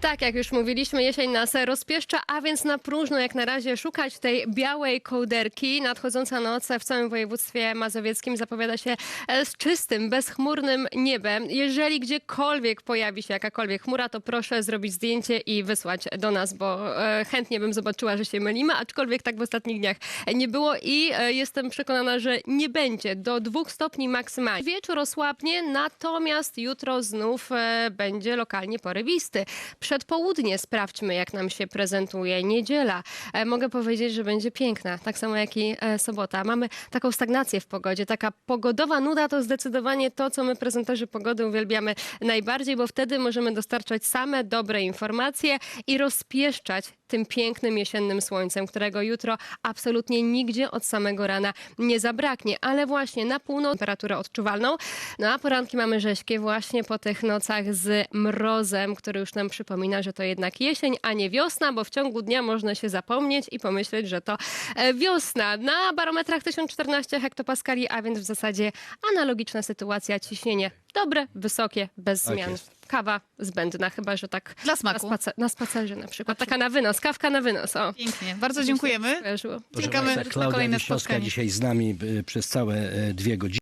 Tak, jak już mówiliśmy, jesień nas rozpieszcza, a więc na próżno jak na razie szukać tej białej kołderki. Nadchodząca noc w całym województwie mazowieckim zapowiada się e, z czystym, bezchmurnym niebem. Jeżeli gdziekolwiek pojawi się jakakolwiek chmura, to proszę zrobić zdjęcie i wysłać do nas, bo e, chętnie bym zobaczyła, że się mylimy, aczkolwiek tak w ostatnich dniach nie było i e, jestem przekonana, że nie będzie do dwóch stopni maksymalnie. Wieczór osłabnie, natomiast jutro znów będzie lokalnie porywisty. Przedpołudnie sprawdźmy, jak nam się prezentuje niedziela. E, Mogę powiedzieć, że będzie piękna, tak samo jak i e, sobota. Mamy taką stagnację w pogodzie. Taka pogodowa nuda to zdecydowanie to, co my prezenterzy pogody uwielbiamy najbardziej, bo wtedy możemy dostarczać same dobre informacje i rozpieszczać tym pięknym jesiennym słońcem, którego jutro absolutnie nigdzie od samego rana nie zabraknie. Ale właśnie na północ temperaturę odczuwalną, no a poranki mamy rześkie właśnie po tych nocach z mrozem, który już nam przypomina, że to jednak jesień, a nie wiosna, bo w ciągu dnia można się zapomnieć i pomyśleć, że to e, wiosna. Na barometrach 1014 hektopaskali, a więc w zasadzie analogiczna sytuacja, ciśnienie dobre, wysokie, bez Tak zmian. jest. Kawa zbędna, chyba że tak Dla na, smaku. spacer, na spacerze na przykład. Taka na wynos, kawka na wynos. O. Pięknie. Bardzo dziękujemy. Skojarzyło. Proszę Czekamy Państwa, na Klaudia kolejne Wiśniowska spotkanie. dzisiaj z nami y, przez całe y, dwie godziny.